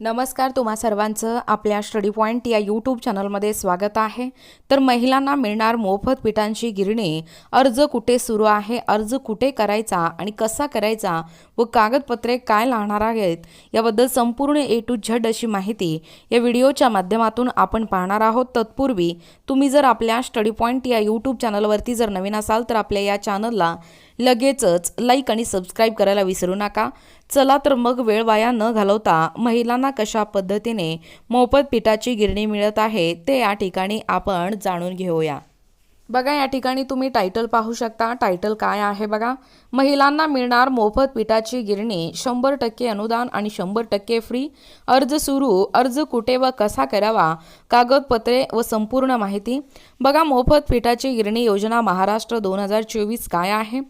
नमस्कार तुम्हा सर्वांचं आपल्या स्टडी पॉईंट या यूट्यूब चॅनलमध्ये स्वागत आहे. तर महिलांना मिळणार मोफत पिठांची गिरणी अर्ज कुठे सुरू आहे अर्ज कुठे करायचा आणि कसा करायचा व कागदपत्रे काय लागणार आहेत याबद्दल संपूर्ण ए टू झड अशी माहिती या व्हिडिओच्या माध्यमातून आपण पाहणार आहोत. तत्पूर्वी तुम्ही जर आपल्या स्टडी पॉईंट या यूट्यूब चॅनलवरती जर नवीन असाल तर आपल्या या चॅनलला लगेचच लाईक आणि सबस्क्राईब करायला विसरू नका. चला तर मग वेळ वाया न घालवता महिलांना कशा पद्धतीने मोफत पिठाची गिरणी मिळत आहे ते या ठिकाणी आपण जाणून घेऊया. बघा या ठिकाणी तुम्ही टायटल पाहू शकता. टायटल काय आहे बघा? महिलांना मिळणार मोफत पिठाची गिरणी शंभर टक्के अनुदान आणि शंभर टक्के फ्री अर्ज सुरू. अर्ज कुठे व कसा करावा? कागदपत्रे व संपूर्ण माहिती. बघा मोफत पिठाची गिरणी योजना महाराष्ट्र दोन हजार चोवीस काय आहे?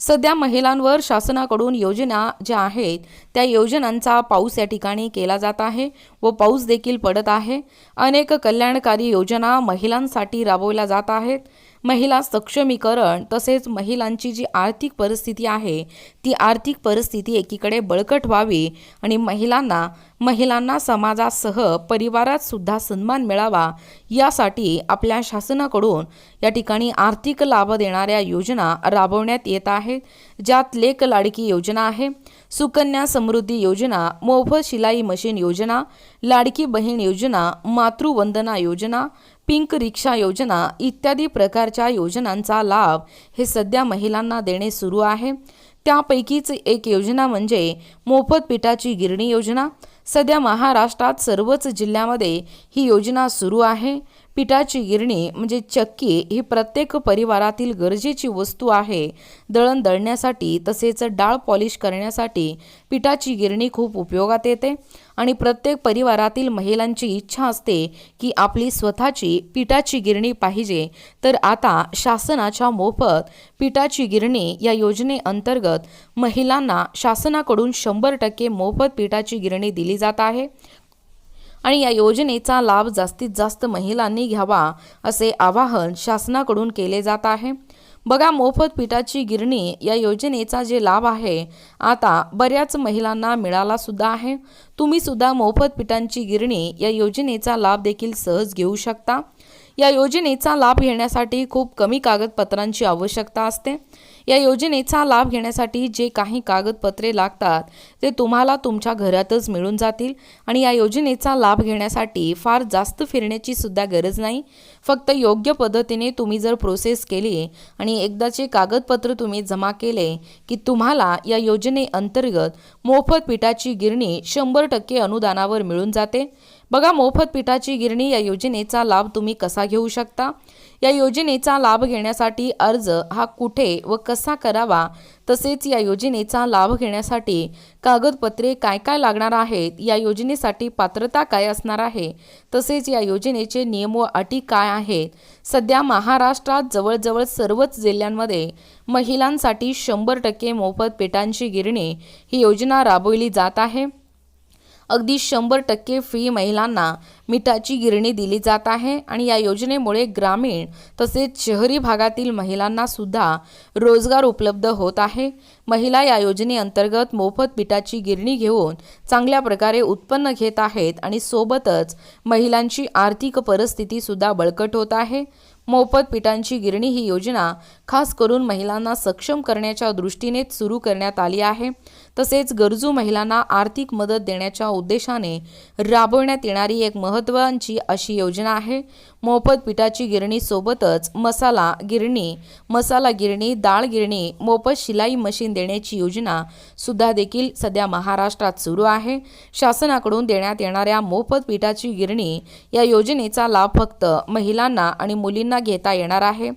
सध्या महिलांवर शासनाकडून योजना ज्या आहेत त्या योजनांचा पाऊस या ठिकाणी केला जात आहे व पाऊस देखील पडत आहे. अनेक कल्याणकारी योजना महिलांसाठी राबवल्या जात आहेत. महिला सक्षमीकरण तसेच महिलांची जी आर्थिक परिस्थिती आहे ती आर्थिक परिस्थिती एकीकडे बळकट व्हावी आणि महिलांना महिलांना समाजासह परिवारात सुद्धा सन्मान मिळावा यासाठी आपल्या शासनाकडून या ठिकाणी आर्थिक लाभ देणाऱ्या योजना राबवण्यात येत आहेत ज्यात लेक लाडकी योजना आहे सुकन्या समृद्धी योजना मोफत शिलाई मशीन योजना लाडकी बहीण योजना मातृवंदना योजना पिंक रिक्षा योजना इत्यादी प्रकारच्या योजनांचा लाभ हे सध्या महिलांना देणे सुरू आहे. त्यापैकीच एक योजना म्हणजे मोफत पिठाची गिरणी योजना सध्या महाराष्ट्रात सर्वच जिल्ह्यामध्ये ही योजना सुरू आहे. पिठाची गिरणी म्हणजे चक्की ही प्रत्येक परिवारातील गरजेची वस्तू आहे. दळण दळण्यासाठी तसेच डाळ पॉलिश करण्यासाठी पिठाची गिरणी खूप उपयोगात येते. आणि प्रत्येक परिवारातील महिलांची इच्छा असते की आपली स्वतःची पिठाची गिरणी पाहिजे. तर आता शासनाच्या मोफत पिठाची गिरणी या योजनेअंतर्गत महिलांना शासनाकडून शंभर टक्के मोफत पिठाची गिरणी दिली जात आहे. आणि या योजनेचा लाभ जास्तीत जास्त महिलांनी घ्यावा असे आवाहन शासनाकडून केले जात आहे. बघा मोफत पिठाची गिरणी या योजनेचा जे लाभ आहे आता बऱ्याच महिलांना मिळाला सुद्धा आहे. तुम्ही सुद्धा मोफत पिठांची गिरणी या योजनेचा लाभ देखील सहज घेऊ शकता. या योजनेचा लाभ घेण्यासाठी खूप कमी कागदपत्रांची आवश्यकता असते. या योजनेचा लाभ घेण्यासाठी जे काही कागदपत्रे लागतात ते तुम्हाला तुमच्या घरातच मिळून जातील. आणि या योजनेचा लाभ घेण्यासाठी फार जास्त फिरण्याची सुद्धा गरज नाही. फक्त योग्य पद्धतीने तुम्ही जर प्रोसेस केली आणि एकदाचे कागदपत्र तुम्ही जमा केले की तुम्हाला या योजनेअंतर्गत मोफत पिठाची गिरणी शंभर टक्के अनुदानावर मिळून जाते. बघा मोफत पिठाची गिरणी या योजनेचा लाभ तुम्ही कसा घेऊ शकता? या योजनेचा लाभ घेण्यासाठी अर्ज हा कुठे व कसा करावा? तसेच या योजनेचा लाभ घेण्यासाठी कागदपत्रे काय काय लागणार आहेत? या योजनेसाठी पात्रता काय असणार आहे? तसेच या योजनेचे नियम व अटी काय आहेत? सध्या महाराष्ट्रात जवळजवळ सर्वच जिल्ह्यांमध्ये महिलांसाठी शंभर टक्के मोफत पेटांची गिरणी ही योजना राबवली जात आहे. अगदी शंभर टक्के फी महिलांना मिठाची गिरणी दिली जात आहे आणि या योजनेमुळे ग्रामीण तसेच शहरी भागातील महिलांना सुद्धा रोजगार उपलब्ध होत आहे. महिला या योजनेअंतर्गत मोफत पिठाची गिरणी घेऊन चांगल्या प्रकारे उत्पन्न घेत आहेत आणि सोबतच महिलांची आर्थिक परिस्थिती सुद्धा बळकट होत आहे. मोफत पिठांची गिरणी ही योजना खास करून महिलांना सक्षम करण्याच्या दृष्टीने सुरू करण्यात आली आहे. तसेच गरजू महिलांना आर्थिक मदत देण्याच्या उद्देशाने राबवण्यात येणारी एक महत्त्वाची अशी योजना आहे. मोफत पिठाची गिरणी सोबतच मसाला गिरणी मसाला गिरणी डाळ गिरणी मोफत शिलाई मशीन देण्याची योजना सुद्धा देखील सध्या महाराष्ट्रात सुरू आहे. शासनाकडून देण्यात येणाऱ्या मोफत पिठाची गिरणी या योजनेचा लाभ फक्त महिलांना आणि मुलींना घेता येणार आहे.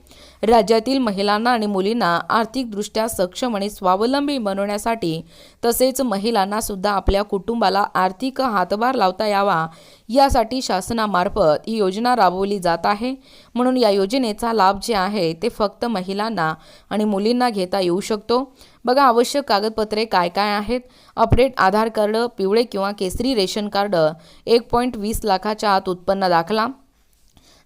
राज्यातील महिलांना आणि मुलींना आर्थिकदृष्ट्या सक्षम आणि स्वावलंबी बनवण्यासाठी तसेच महिलांना सुद्धा आपल्या कुटुंबाला आर्थिक हातभार लावता यावा यासाठी शासनामार्फत ही योजना राबवली जात आहे. म्हणून या योजनेचा लाभ जे आहे ते फक्त महिलांना आणि मुलींना घेता येऊ शकतो. बघा आवश्यक कागदपत्रे काय काय आहेत? अपडेट आधार कार्ड पिवळे किंवा केसरी रेशन कार्ड एक पॉईंट वीस लाखाच्या आत उत्पन्न दाखला.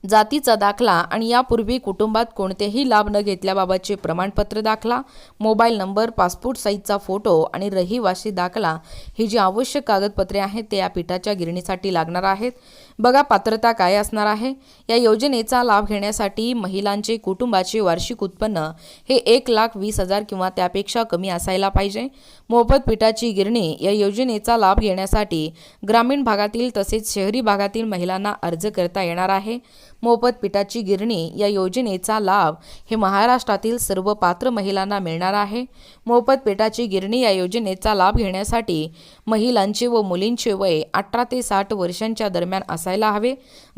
जातीचा दाखला आणि यापूर्वी कुटुंबात कोणतेही लाभ न घेतल्याबाबतचे प्रमाणपत्र दाखला मोबाईल नंबर पासपोर्ट साईजचा फोटो आणि रहिवासी दाखला ही जी आवश्यक कागदपत्रे आहेत ते या पीठाच्या गिरणीसाठी लागणार आहेत. बघा पात्रता काय असणार आहे? या योजनेचा लाभ घेण्यासाठी महिलांचे कुटुंबाचे वार्षिक उत्पन्न हे एक लाख वीस हजार किंवा त्यापेक्षा कमी असायला पाहिजे. मोफत पिठाची गिरणी या योजनेचा लाभ घेण्यासाठी ग्रामीण भागातील तसेच शहरी भागातील महिलांना अर्ज करता येणार आहे. मोफत पिठाची गिरणी या योजनेचा लाभ हे महाराष्ट्रातील सर्व पात्र महिलांना मिळणार आहे. मोफत पिठाची गिरणी या योजनेचा लाभ घेण्यासाठी महिलांचे व मुलींचे वय अठरा ते साठ वर्षांच्या दरम्यान असायला हवे.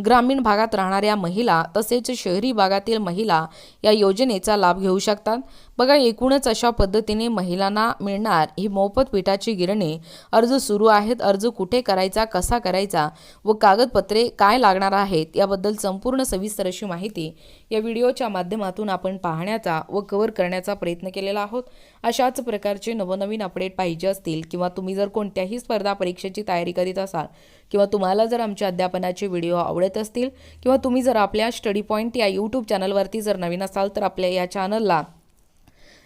ग्रामीण भागात राहणाऱ्या महिला तसेच शहरी भागातील महिला या योजनेचा लाभ घेऊ शकतात. बघा एकूणच अशा पद्धतीने महिलांना मिळणार ही मोफत पिठाची गिरणी. अर्ज सुरू आहेत. अर्ज कुठे करायचा कसा करायचा व कागदपत्रे काय लागणार आहेत याबद्दल संपूर्ण सविस्तर अशी माहिती या व्हिडिओच्या माध्यमातून आपण पाहण्याचा व कव्हर करण्याचा प्रयत्न केलेला आहोत. अशाच प्रकारचे नवनवीन अपडेट पाहिजे असतील किंवा तुम्ही जर कोणत्याही स्पर्धा परीक्षेची तयारी करीत असाल किंवा तुम्हाला जर आमच्या अध्यापनाचे व्हिडिओ आवडत असतील किंवा तुम्ही जर आपल्या स्टडी पॉईंट या यूट्यूब चॅनलवरती जर नवीन असाल तर आपल्या या चॅनलला